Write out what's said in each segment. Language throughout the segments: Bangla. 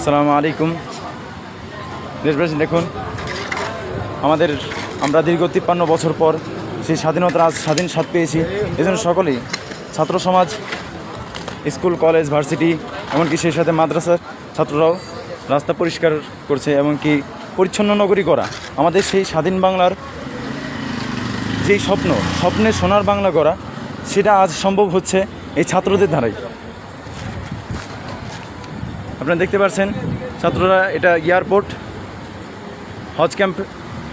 আসসালামু আলাইকুম। দেশবাসী, দেখুন, আমাদের আমরা দীর্ঘ তিপ্পান্ন বছর পর সেই স্বাধীনতার আজ স্বাধীন স্বাদ পেয়েছি। এজন্য সকলেই, ছাত্র সমাজ, স্কুল, কলেজ, ভার্সিটি, এমনকি সেই সাথে মাদ্রাসার ছাত্ররাও রাস্তা পরিষ্কার করছে এমনকি পরিচ্ছন্ন নগরী করা আমাদের সেই স্বাধীন বাংলার যেই স্বপ্ন, স্বপ্নে সোনার বাংলা করা সেটা আজ সম্ভব হচ্ছে এই ছাত্রদের ধারাই আপনারা দেখতে পাচ্ছেন ছাত্ররা এটা এয়ারপোর্ট, হজ ক্যাম্প,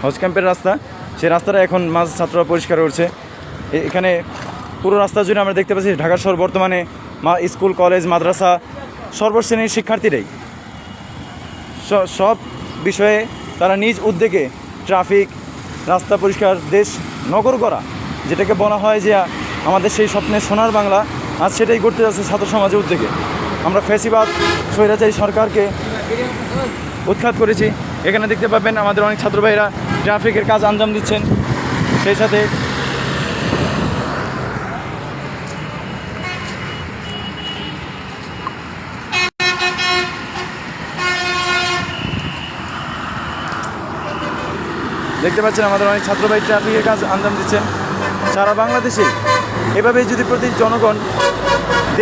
হজ ক্যাম্পের রাস্তা। সেই রাস্তাটা এখন মাঝ ছাত্ররা পরিষ্কার করছে। এখানে পুরো রাস্তা জুড়ে আমরা দেখতে পাচ্ছি ঢাকা শহর বর্তমানে মা স্কুল, কলেজ, মাদ্রাসা সর্বশ্রেণীর শিক্ষার্থীরাই। সব বিষয়ে তারা নিজ উদ্যোগে ট্রাফিক, রাস্তা পরিষ্কার, দেশ নগর করা যেটাকে বলা হয় যে আমাদের সেই স্বপ্নের সোনার বাংলা, আজ সেটাই করতে যাচ্ছে ছাত্র সমাজের উদ্যোগে। আমরা ফেসিবাদ, স্বৈরাচারী সরকারকে উৎখাত করেছি। এখানে দেখতে পাবেন আমাদের অনেক ছাত্র ভাইরা ট্রাফিকের কাজ আঞ্জাম দিচ্ছেন। সেই সাথে দেখতে পাচ্ছেন আমাদের অনেক ছাত্র ভাই ট্রাফিকের কাজ আঞ্জাম দিচ্ছেন। সারা বাংলাদেশে এভাবেই যদি প্রতি জনগণ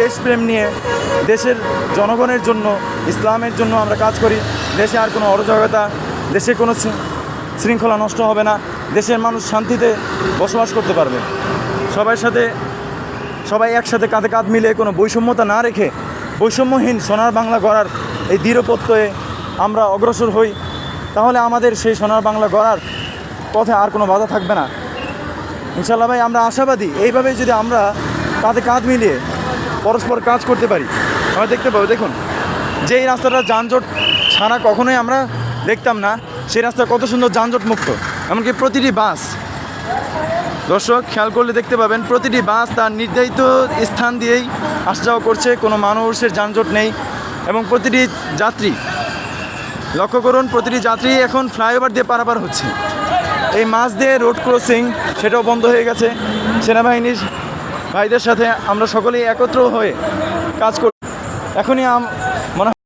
দেশপ্রেম নিয়ে, দেশের জনগণের জন্য, ইসলামের জন্য আমরা কাজ করি। দেশে আর কোনো অরাজকতা, দেশে কোনো শৃঙ্খলা নষ্ট হবে না। দেশের মানুষ শান্তিতে বসবাস করতে পারবে। সবার সাথে, সবাই একসাথে কাঁধে কাঁধ মিলে কোনো বৈষম্যতা না রেখে, বৈষম্যহীন সোনার বাংলা গড়ার এই দৃঢ় প্রত্যয়ে আমরা অগ্রসর হই, তাহলে আমাদের সেই সোনার বাংলা গড়ার পথে আর কোনো বাধা থাকবে না। ইনশাল্লাহ ভাই, আমরা আশাবাদী। এইভাবে যদি আমরা কাঁধে কাঁধ মিলিয়ে পরস্পর কাজ করতে পারি। আমরা দেখতে পাবো, দেখুন। যেই রাস্তাটা যানজট ছাড়া কখনোই আমরা দেখতাম না, সেই রাস্তা কত সুন্দর যানজট মুক্ত। এমনকি প্রতিটি বাস, দর্শক, খেয়াল করলে দেখতে পাবেন, প্রতিটি বাস তার নির্ধারিত স্থান দিয়েই আসা যাওয়া করছে, কোনো মানুষের যানজট নেই। এবং প্রতিটি যাত্রী, লক্ষ্য করুন, প্রতিটি যাত্রী এখন ফ্লাইওভার দিয়ে পারাপার হচ্ছে। এই মাছ দিয়ে রোড ক্রসিং, সেটাও বন্ধ হয়ে গেছে। সেনাবাহিনীর ভাইদের সাথে আমরা সকলেই একত্র হয়ে কাজ করি এখনই